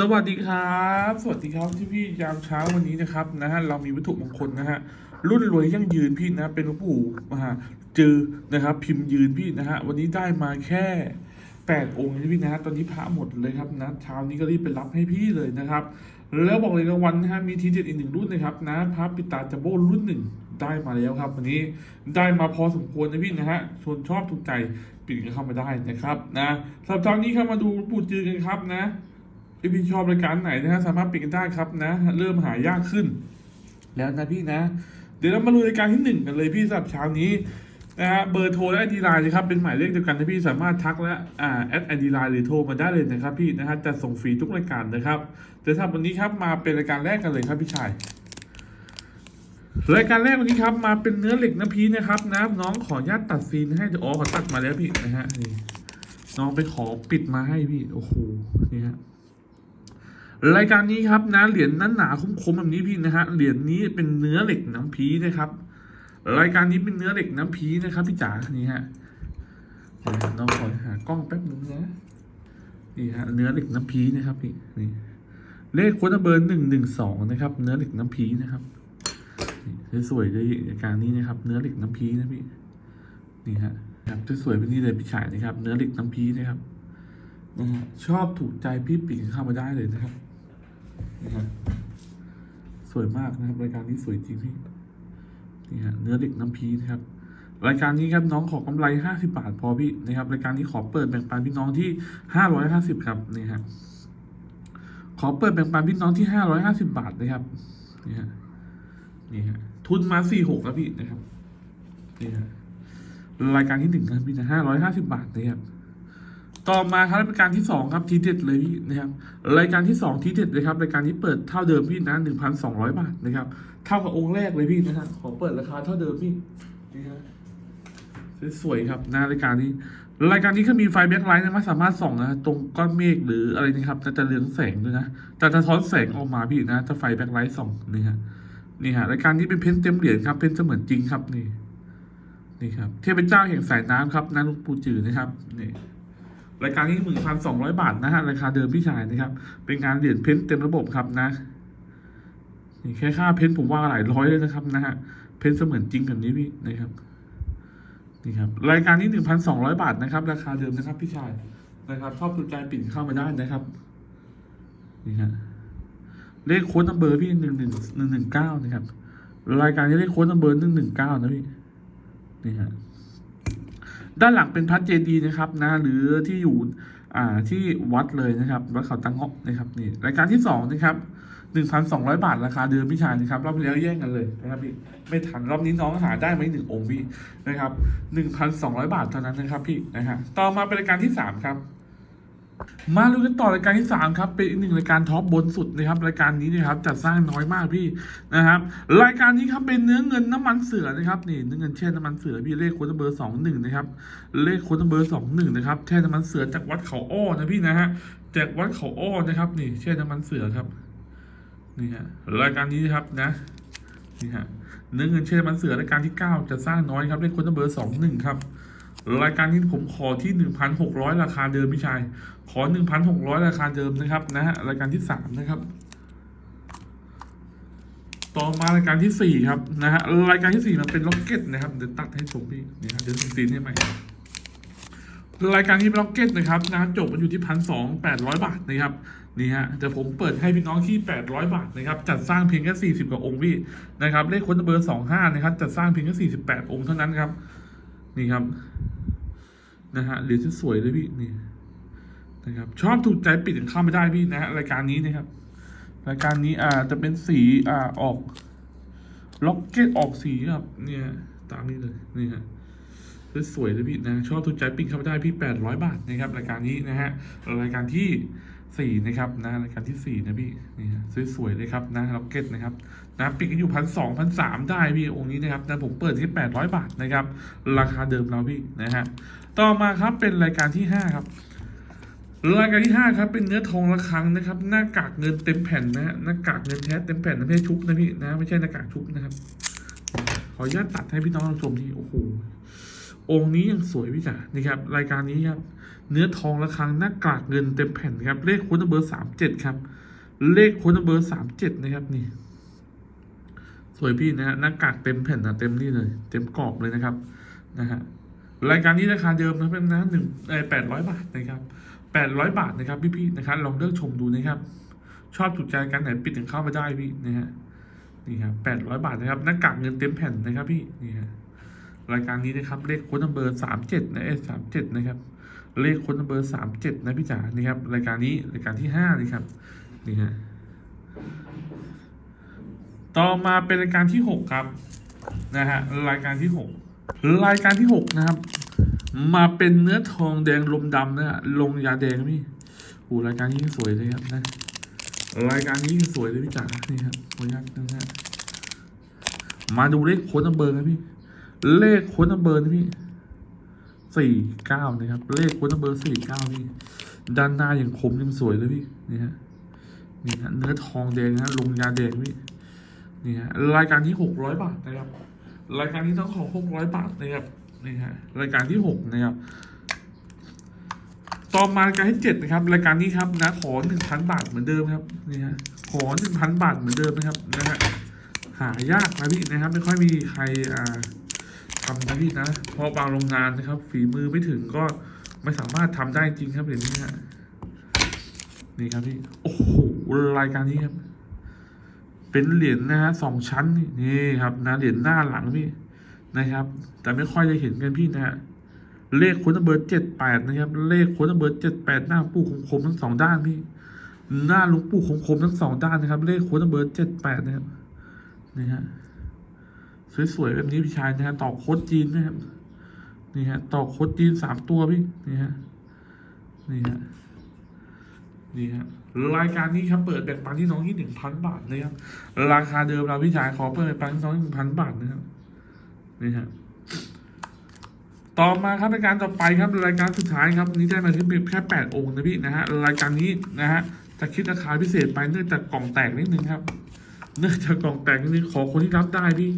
สวัสดีครับ สวัสดีครับที่พี่ยามเช้าวันนี้นะครับนะฮะเรามีวัตถุมงคลนะฮะรุ่นรวยยั่งยืนพี่นะเป็นหลวงปู่มหาจือนะครับ พิมพ์ยืนพี่นะฮะวันนี้ได้มาแค่แปดองค์นะพี่นะตอนนี้พระหมดเลยครับนะเช้านี้ก็รีบไปรับให้พี่เลยนะครับ แล้วบอกเลยรางวัลนะฮะมีทีเด็ดอีกหนึ่งรุ่นนะครับนะพระปิตาจัมโบ้รุ่นหนึ่งได้มาแล้วครับ วันนี้ได้มาพอสมควรนะพี่นะฮะชวนชอบถูกใจปิดกันเข้ามาได้นะครับนะสำหรับตอนนี้ครับมาดูปู่จือกันครับนะ พี่พี่ชอบรายการไหนนะฮะสามารถปิดกันได้ครับนะ เริ่มหายากขึ้น แล้วนะพี่นะ เดี๋ยวเรามาดูรายการที่หนึ่งกันเลยพี่สำหรับเช้านี้นะฮะเบอร์โทรและไอดีไลน์นะครับเป็นหมายเลขเดียวกันนะพี่สามารถทักและอ่าแอดไอดีไลน์หรือโทรมาได้เลยนะครับพี่นะฮะจะส่งฟรีทุกรายการนะครับเดี๋ยวถ้าวันนี้ครับมาเป็นรายการแรกกันเลยครับพี่ชายรายการแรกวันนี้ครับมาเป็นเนื้อเหล็กน้ำพีนะครับนะน้องขอญาตตัดซีนให้อ๋อขอตัดมาแล้วพี่นะฮะนี่น้องไปขอปิดมาให้พี่โอ้โหนี่ฮะ รายการนี้ครับนะเหรียญนั้นหนาคมๆแบบนี้พี่นะฮะเหรียญนี้เป็นเนื้อเหล็กน้ำพีนะครับ รายการนี้เป็นเนื้อเหล็กน้ำพีนะครับพี่จ๋านี่ฮะเดี๋ยวน้องขอหากล้องแป๊บนึงนะนี่ฮะเนื้อเหล็กน้ำพีนะครับพี่นี่เลขโค้ดเบอร์หนึ่งหนึ่งสองนะครับ เนื้อเหล็กน้ำพีนะครับนี่สวยๆเลยรายการนี้นะครับ เนื้อเหล็กน้ำพีนะพี่นี่ฮะครับสวยๆแบบนี้เลยพี่ชายนะครับ เนื้อเหล็กน้ำพีนะครับนะฮะชอบถูกใจพี่ปิ่งเข้ามาได้เลยนะครับ นี่ฮะสวยมากนะครับรายการนี้สวยจริงพี่นี่ฮะเนื้อเด็กน้ำพีนะครับ รายการนี้ครับน้องขอกำไรห้าสิบาทพอพี่นะครับรายการนี้ขอเปิดแบ่งปันพี่น้องที่ห้าร้อยห้าสิบครับนี่ฮะขอเปิดแบ่งปันพี่น้องที่ห้าร้อยห้าสิบาทนะครับนี่ฮะนี่ฮะทุนมาสี่หกแล้วพี่นะครับนี่ฮะรายการที่หนึ่งครับพี่นะห้าร้อยห้าสิบาทนะครับ ต่อมาครับรายการที่สองครับทีเด็ดเลยพี่นะครับรายการที่สองทีเด็ดเลยครับรายการนี้เปิดเท่าเดิมพี่นะหนึ่งพันสองร้อยบาทนะครับเท่ากับองค์แรกเลยพี่นะฮะขอเปิดราคาเท่าเดิมพี่นี่ฮะสวยครับนะรายการนี้ รายการนี้ก็มีไฟแบ็คไลท์นะมันสามารถส่องนะตรงก้อนเมฆหรืออะไรนะครับแต่จะเรืองแสงด้วยนะแต่จะท้อนแสงออกมาพี่นะถ้าไฟแบ็คไลท์ส่องนี่ฮะนี่ฮะรายการนี้เป็นเพ้นเต็มเหรียญครับเพ้นเสมือนจริงครับนี่นี่ครับเทพเจ้าแห่งสายน้ำครับนาลุงปูจือนะครับนี่ รายการนี้หมื่นพันสองร้อยบาทนะฮะราคาเดิมพี่ชายนะครับ เป็นงานเหรียญเพ้นเต็มระบบครับนะนี่แค่ค่าเพ้นผมว่าหลายร้อยเลยนะครับนะฮะเพ้นเสมือนจริงแบบนี้พี่นะครับนี่ครับรายการนี้หนึ่งพันสองร้อยบาทนะครับ ราคาเดิมนะครับ พี่ชายนะครับ ชอบสนใจปิ่นเข้ามาได้นะครับนี่ฮะเลขโค้ดนัมเบอร์พี่หนึ่งหนึ่งหนึ่งหนึ่งเก้านะครับ รายการนี้เลขโค้ดนัมเบอร์หนึ่งหนึ่งเก้านะพี่นี่ฮะ ด้านหลังเป็นพระเจดีย์นะครับนะหรือที่อยู่อ่าที่วัดเลยนะครับวัดเขาตังเงาะนะครับนี่รายการที่สองนะครับหนึ่งพันสองร้อยบาทราคาเดิมพี่ชายนะครับรอบที่แล้วแย่งกันเลยนะครับพี่ไม่ทันรอบนี้น้องหาได้ไหมหนึ่งองค์พี่นะครับหนึ่งพันสองร้อยบาทเท่านั้นนะครับพี่นะฮะต่อมาเป็นรายการที่สามครับ มาดูกันต่อรายการที่สามครับ เป็นอีกหนึ่งรายการท็อปบนสุดนะครับ รายการนี้นะครับจัดสร้างน้อยมากพี่นะครับ รายการนี้ครับเป็นเนื้อเงินน้ำมันเสือนะครับนี่เนื้อเงินแช่น้ำมันเสือพี่เลขโค้ดเบอร์สองหนึ่งนะครับเลขโค้ดเบอร์สองหนึ่งนะครับแช่น้ำมันเสือจากวัดเขาอ้อนะพี่นะฮะจากวัดเขาอ้อนะครับนี่แช่น้ำมันเสือครับนี่ฮะรายการนี้นะครับนะนี่ฮะเนื้อเงินแช่น้ำมันเสือรายการที่เก้าจะสร้างน้อยครับเลขโค้ดเบอร์สองหนึ่งครับ รายการนี้ผมขอที่หนึ่งพันหกร้อยราคาเดิมพี่ชาย ขอหนึ่งพันหกร้อยราคาเดิมนะครับนะฮะรายการที่สามนะครับ ต่อมารายการที่สี่ครับนะฮะรายการที่สี่มันเป็นล็อกเก็ตนะครับเดี๋ยวตัดให้ชมพี่นี่ฮะเดี๋ยวซีนให้ใหม่รายการที่เป็นล็อกเก็ตนะครับนะจบมันอยู่ที่พันสองแปดร้อยบาทนะครับนี่ฮะแต่ผมเปิดให้พี่น้องที่แปดร้อยบาทนะครับจัดสร้างเพียงแค่สี่สิบกว่าองค์พี่นะครับเลขค้นเบอร์สองห้านะครับจัดสร้างเพียงแค่สี่สิบแปดองค์เท่านั้นครับ นี่ครับ นะฮะเหรียญสวยเลยพี่นี่นะครับ ชอบถูกใจปิดกันเข้าไม่ได้พี่นะฮะรายการนี้นะครับ รายการนี้อ่าจะเป็นสีอ่าออกล็อกเก็ตออกสีแบบเนี่ย ตามนี้เลยนี่ฮะสวยเลยพี่นะ ชอบถูกใจปิ้งเข้าไปได้พี่แปดร้อยบาทนะครับ รายการนี้นะฮะรายการที่ สี่นะครับนะรายการที่สี่นะพี่นี่ฮะสวยๆเลยครับนะล็อกเก็ตนะครับนะปิดกันอยู่พันสองพันสามได้พี่องค์นี้นะครับนะผมเปิดที่แปดร้อยบาทนะครับ ราคาเดิมเราพี่นะฮะต่อมาครับเป็นรายการที่ห้าครับรายการที่ห้าครับเป็นเนื้อทองระฆังนะครับ หน้ากากเงินเต็มแผ่นนะฮะหน้ากากเงินแท้เต็มแผ่นนะไม่ใช่ชุบนะพี่นะไม่ใช่หน้ากากชุบนะครับ ขออนุญาตตัดให้พี่น้องชมที่โอ้โห องค์นี้ยังสวยพี่จ๋านี่ครับรายการนี้ครับเนื้อทองระฆังหน้ากากเงินเต็มแผ่นครับเลขโค้ดเบอร์สามเจ็ดครับ เลขโค้ดเบอร์สามเจ็ดนะครับนี่ สวยพี่นะฮะหน้ากากเต็มแผ่นนะเต็มนี่เลย เต็มกรอบเลยนะครับนะฮะรายการนี้ราคาเดิมนะเป็นนะหนึ่งแปดร้อยบาทนะครับแปดร้อยบาทนะครับพี่พี่ๆนะครับลองเลือกชมดูนะครับ ชอบถูกใจกันไหนปิดถึงเข้ามาได้พี่นะฮะนี่ครับแปดร้อยบาทนะครับหน้ากากเงินเต็มแผ่นนะครับพี่นี่ฮะ รายการนี้นะครับเลขโค้ดนัมเบอร์สามเจ็ดนะเอสามเจ็ดนะครับเลขโค้ดนัมเบอร์สามเจ็ดนะพี่จ๋านี่ครับรายการนี้รายการที่ห้านี่ครับนี่ฮะต่อมาเป็นรายการที่หกครับนะฮะรายการที่หกรายการที่หกนะครับ มาเป็นเนื้อทองแดงลมดำนะฮะลงยาแดงพี่โอ้รายการนี้สวยเลยครับนะรายการนี้สวยเลยพี่จ๋านี่ครับขออนุญาตนะฮะมาดูเลขโค้ดนัมเบอร์นะพี่ เลขโค้ดนัมเบอร์นะพี่สี่เก้านะครับ เลขโค้ดนัมเบอร์สี่เก้าพี่ด้านหน้าอย่างคมยังสวยเลยพี่นี่ฮะนี่ฮะเนื้อทองแดงนะลงยาแดงพี่นี่ฮะรายการที่หกร้อยบาทนะครับ รายการที่ต้องขอหกร้อยบาทนะครับนี่ฮะรายการที่หกนะครับต่อมารายการที่เจ็ดนะครับ รายการนี้ครับนะขอหนึ่งพันบาทเหมือนเดิมครับนี่ฮะขอหนึ่งพันบาทเหมือนเดิมนะครับนะฮะหายากนะพี่นะครับ ไม่ค่อยมีใครอ่า ทำนะพี่นะเพราะบางโรงงานนะครับ ฝีมือไม่ถึงก็ไม่สามารถทำได้จริงครับอย่างนี้ฮะนี่ครับพี่โอ้โหรายการนี้ครับ เป็นเหรียญนะฮะสองชั้นนี่ครับนะเหรียญหน้าหลังพี่นะครับ แต่ไม่ค่อยจะเห็นกันพี่นะฮะเลขคุณเบอร์เจ็ดแปดนะครับ เลขคุณเบอร์เจ็ดแปดหน้าปู่คมๆทั้งสองด้านพี่หน้าลุงปู่คมๆทั้งสองด้านนะครับ เลขคุณเบอร์เจ็ดแปดนะครับนี่ฮะ สวยๆแบบนี้พี่ชายนะฮะต่อโคดจีนนะครับนี่ฮะต่อโคดจีนสามตัวพี่นี่ฮะนี่ฮะนี่ฮะรายการนี้ครับเปิดแบ่งปันที่น้องที่หนึ่งพันบาทนะครับราคาเดิมเราพี่ชายขอเปิดแบ่งปันที่น้องหนึ่งพันบาทนะครับนี่ฮะต่อมาครับรายการต่อไปครับรายการสุดท้ายครับนี้ได้มาที่แค่แปดองค์นะพี่นะฮะรายการนี้นะฮะจะคิดราคาพิเศษไปเนื่องจากกล่องแตกนิดนึงครับ เนื่องจากกล่องแตกนิดนึงขอคนที่รับได้พี่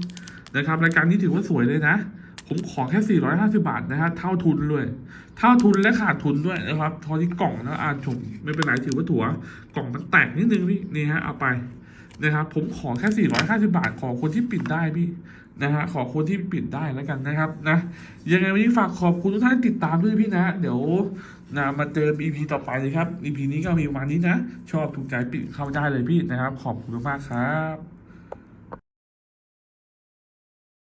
นะครับรายการนี้ถือว่าสวยเลยนะ ผมขอแค่ 450 บาทนะฮะเท่าทุนเลย เท่าทุนและขาดทุนด้วยนะครับทอที่กล่องนะอ่านชมไม่เป็นไรถือว่าถั่วกล่องมันแตกนิดนึงพี่นี่ฮะเอาไปนะครับผมขอแค่ 450 บาท ขอคนที่ปิดได้พี่นะฮะขอคนที่ปิดได้แล้วกันนะครับนะยังไงวันนี้ฝากขอบคุณทุกท่านติดตามด้วยพี่นะ เดี๋ยวนะมาเจอ EP ต่อไปเลยครับ EP นี้ก็มีประมาณนี้นะ ชอบถูกใจปิดเข้าได้เลยพี่นะครับ ขอบคุณมากครับ